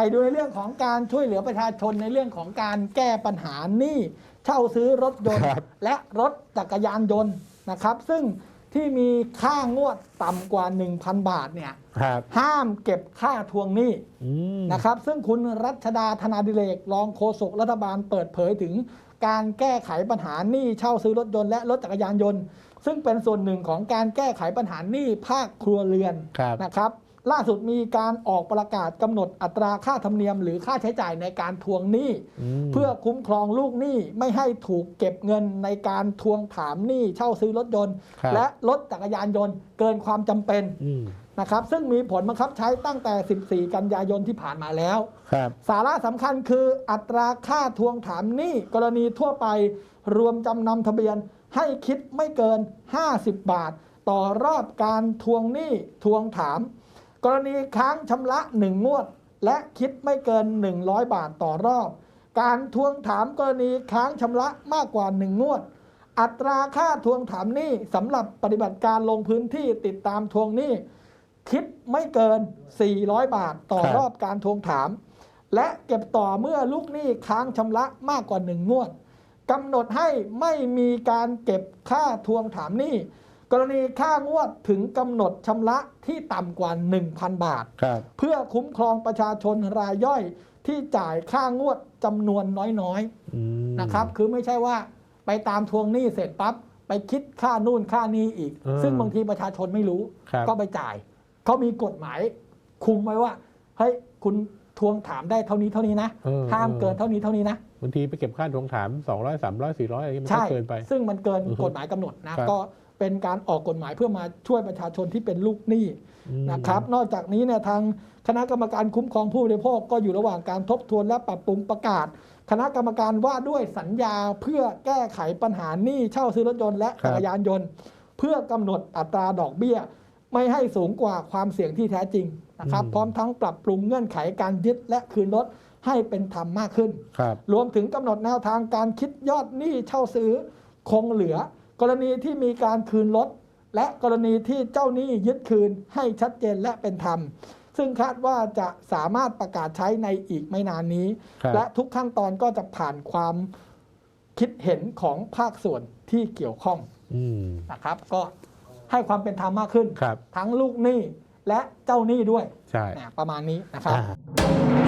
ไปดูในเรื่องของการช่วยเหลือประชาชนในเรื่องของการแก้ปัญหาหนี้เช่าซื้อรถยนต์ ครับ และรถจักรยานยนต์นะครับ ซึ่งที่มีค่างวดต่ำกว่า 1,000 บาทเนี่ยครับห้ามเก็บค่าทวงหนี้ อืม นะครับซึ่งคุณรัชดาธนาดิเรกรองโฆษกรัฐบาลเปิดเผยถึงการแก้ไขปัญหาหนี้เช่าซื้อรถยนต์และรถจักรยานยนต์ ซึ่งเป็นส่วนหนึ่งของการแก้ไขปัญหาหนี้ภาคครัวเรือนครับ นะครับ ล่าสุดมีการออกประกาศกำหนดอัตราค่าธรรมเนียม หรือค่าใช้จ่ายในการทวงหนี้มเพื่อคุ้มครองลูกหนี้ไม่ให้ถูกเก็บเงินในการทวงถามหนี้เช่าซื้อรถยนต์ครับและรถจักรยานยนต์เกินความจำเป็นอืมนะครับซึ่งมีผลบังคับใช้ตั้งแต่ 14 กันยายนที่ผ่านมาแล้วครับสาระสำคัญคืออัตราค่าทวงถามหนี้กรณีทั่วไปรวมจำนำทะเบียนให้คิดไม่เกิน 50 บาท ต่อรอบการทวงหนี้ทวงถาม กรณีค้างชำระ1งวด และคิดไม่เกิน 100 บาทต่อรอบ การทวงถามกรณีค้างชำระมากกว่า 1 งวด อัตราค่าทวงถามหนี้สำหรับปฏิบัติการลงพื้นที่ติดตามทวงหนี้ คิดไม่เกิน 400 บาทต่อครับรอบการทวงถาม และเก็บต่อเมื่อลูกหนี้ค้างชำระมากกว่าหนึ่งงวดกำหนดให้ไม่มีการเก็บค่าทวงถามหนี้ กรณีค่างวดถึงกำหนดชำระที่ต่ำกว่า 1,000 บาท ครับเพื่อคุ้มครองประชาชนรายย่อยที่จ่ายค่างวดจำนวนน้อยอืม ๆนะครับ คือไม่ใช่ว่าไปตามทวงหนี้เสร็จปั๊บไปคิดค่านู่นค่านี้อีกเออซึ่งบางทีประชาชนไม่รู้ ครับ ก็ไปจ่ายเขามีกฎหมายคุมไว้ว่าเฮ้ยคุณทวงถามได้เท่านี้เท่านี้นะออห้ามเกินเท่านี้เท่านี้นะ บางทีไปเก็บค่าทวงถาม 200 300 400อะไรเงี้ยมันก็ใช่ เกินไป ซึ่งมันเกินอือฮึกฎหมายกำหนดนะ ครับก็ เป็นการออกกฎหมายเพื่อมาช่วยประชาชนที่เป็นลูกหนี้อืมนะครับ นอกจากนี้เนี่ยทางคณะกรรมการคุ้มครองผู้บริโภคก็อยู่ระหว่างการทบทวนและปรับปรุงประกาศ คณะกรรมการว่าด้วยสัญญาเพื่อแก้ไขปัญหาหนี้เช่าซื้อรถยนต์และจักรยานยนต์ เพื่อกำหนดอัตราดอกเบี้ย ไม่ให้สูงกว่าความเสี่ยงที่แท้จริงนะครับอืมพร้อมทั้งปรับปรุงเงื่อนไขการยึดและคืนรถให้เป็นธรรมมากขึ้นครับรวมถึงกำหนดแนวทางการคิดยอดหนี้เช่าซื้อคงเหลือ กรณีที่มีการคืนรถและกรณีที่เจ้าหนี้ยึดคืนให้ชัดเจนและเป็นธรรม ซึ่งคาดว่าจะสามารถประกาศใช้ในอีกไม่นานนี้ครับและทุกขั้นตอนก็จะผ่านความคิดเห็นของภาคส่วนที่เกี่ยวข้องอืมนะครับ ก็ให้ความเป็นธรรมมากขึ้นครับทั้งลูกหนี้และเจ้าหนี้ด้วยใช่นะประมาณนี้นะครับอ่า